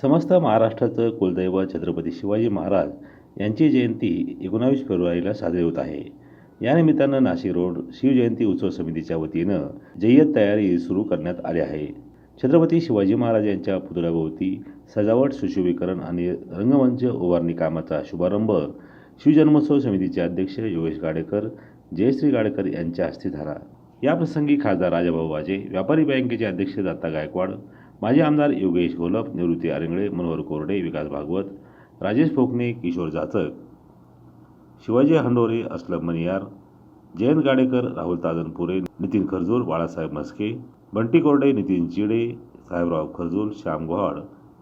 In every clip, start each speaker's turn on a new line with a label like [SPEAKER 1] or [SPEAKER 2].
[SPEAKER 1] समस्त महाराष्ट्राचं कुलदैवत छत्रपती शिवाजी महाराज यांची जयंती एकोणावीस फेब्रुवारीला साजरी होत आहे. या निमित्तानं नाशिक रोड शिवजयंती उत्सव समितीच्या वतीनं जय्यत तयारी सुरू करण्यात आली आहे. छत्रपती शिवाजी महाराज यांच्या पुतळ्याभोवती सजावट सुशोभीकरण आणि रंगमंच उभारणी कामाचा शुभारंभ शिवजन्मोत्सव समितीचे अध्यक्ष योगेश गाडेकर जयश्री गाडेकर यांच्या हस्ते झाला. याप्रसंगी खासदार राजाभाऊ वाजे व्यापारी बँकेचे अध्यक्ष दत्ता गायकवाड माजी आमदार योगेश घोलप निवृत्ती आरेंगळे मनोहर कोरडे विकास भागवत राजेश फोकणे किशोर जाचक शिवाजी हंडोरे असलम मनियार जयंत गाडेकर राहुल ताजनपुरे नितीन खरजूर बाळासाहेब म्हस्के बंटी कोरडे नितीन चिडे साहेबराव खरजूर श्याम गोहाड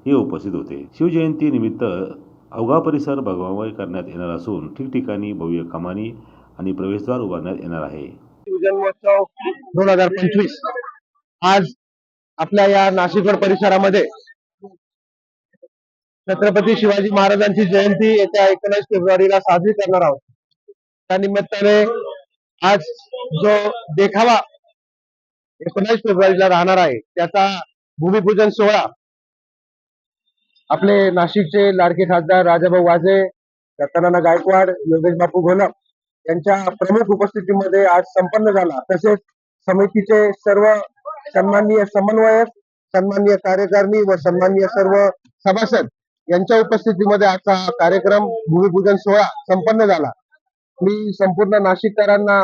[SPEAKER 1] हे उपस्थित होते. शिवजयंती निमित्त अवघा परिसर भगवामय करण्यात येणार असून ठिकठिकाणी भव्य कमानी आणि प्रवेशद्वार उभारण्यात येणार आहे.
[SPEAKER 2] शिवजन्मोत्सव दोन हजार पंचवीस. आज आपल्या या नाशिकगड परिसरामध्ये. छत्रपती शिवाजी महाराजांची जयंती येत्या एकोणीस फेब्रुवारीला साजरी करणार आहोत. त्या निमित्ताने आज जो देखावा एकोणीस फेब्रुवारीला राहणार आहे त्याचा भूमिपूजन सोहळा आपले नाशिकचे लाडके खासदार राजाभाऊ वाजे दत्तानाना गायकवाड योगेश बापू घोलप यांच्या प्रमुख उपस्थितीमध्ये आज संपन्न झाला. तसेच समितीचे सर्व सन्माननीय समन्वयक सन्माननीय कार्यकारिणी व सन्माननीय सर्व सभासद यांच्या उपस्थितीमध्ये आजचा हा कार्यक्रम भूमिपूजन सोहळा संपन्न झाला. मी संपूर्ण नाशिककरांना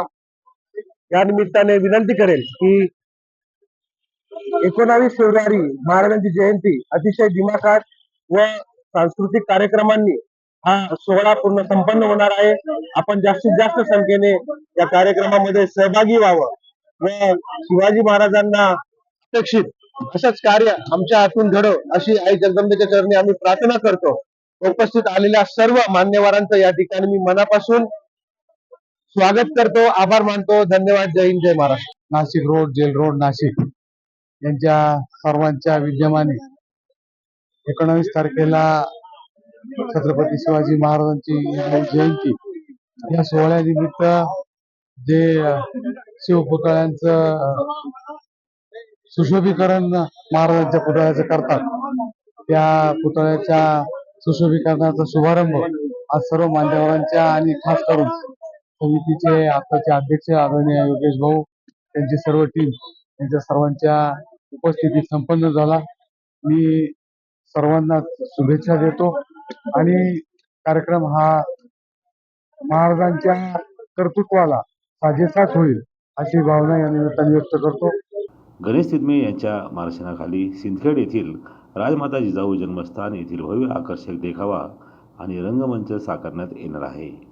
[SPEAKER 2] या निमित्ताने विनंती करेल की एकोणावीस फेब्रुवारी महाराजांची जयंती अतिशय दिमाखात व सांस्कृतिक कार्यक्रमांनी हा सोहळा पूर्ण संपन्न होणार आहे. आपण जास्तीत जास्त संख्येने या कार्यक्रमामध्ये सहभागी व्हावं. व शिवाजी महाराजांना अपेक्षित असंच कार्य आमच्या हातून घडो अशी आई जगदंबेच्या चरणी आम्ही प्रार्थना करतो. उपस्थित आलेल्या सर्व मान्यवरांचं या ठिकाणी मी मनापासून स्वागत करतो आभार मानतो. धन्यवाद. जय हिंद जय Maharashtra.
[SPEAKER 3] Nashik road jail road Nashik. यांच्या सर्वांच्या विद्यमाने एकोणावीस तारखेला छत्रपती शिवाजी महाराजांची जयंती. या सोहळ्यानिमित्त जे शिवपुतळ्यांचं अ, सुशोभीकरण महाराजांच्या पुतळ्याचं करतात. त्या पुतळ्याच्या सुशोभीकरणाचा शुभारंभ आज सर्व मान्यवरांच्या आणि खास करून समितीचे आताचे अध्यक्ष आदरणीय योगेश भाऊ त्यांची सर्व टीम त्यांच्या सर्वांच्या उपस्थितीत संपन्न झाला. मी सर्वांना शुभेच्छा देतो आणि कार्यक्रम हा महाराजांच्या कर्तृत्वाला साजेसाच होईल. अशी भावना या निमित्ताने व्यक्त करतो.
[SPEAKER 1] गणेश तिदमे यांच्या मार्गदर्शनाखाली सिंदखेड येथील राजमाता जिजाऊ जन्मस्थान येथील भव्य आकर्षक देखावा आणि रंगमंच साकारण्यात येणार आहे.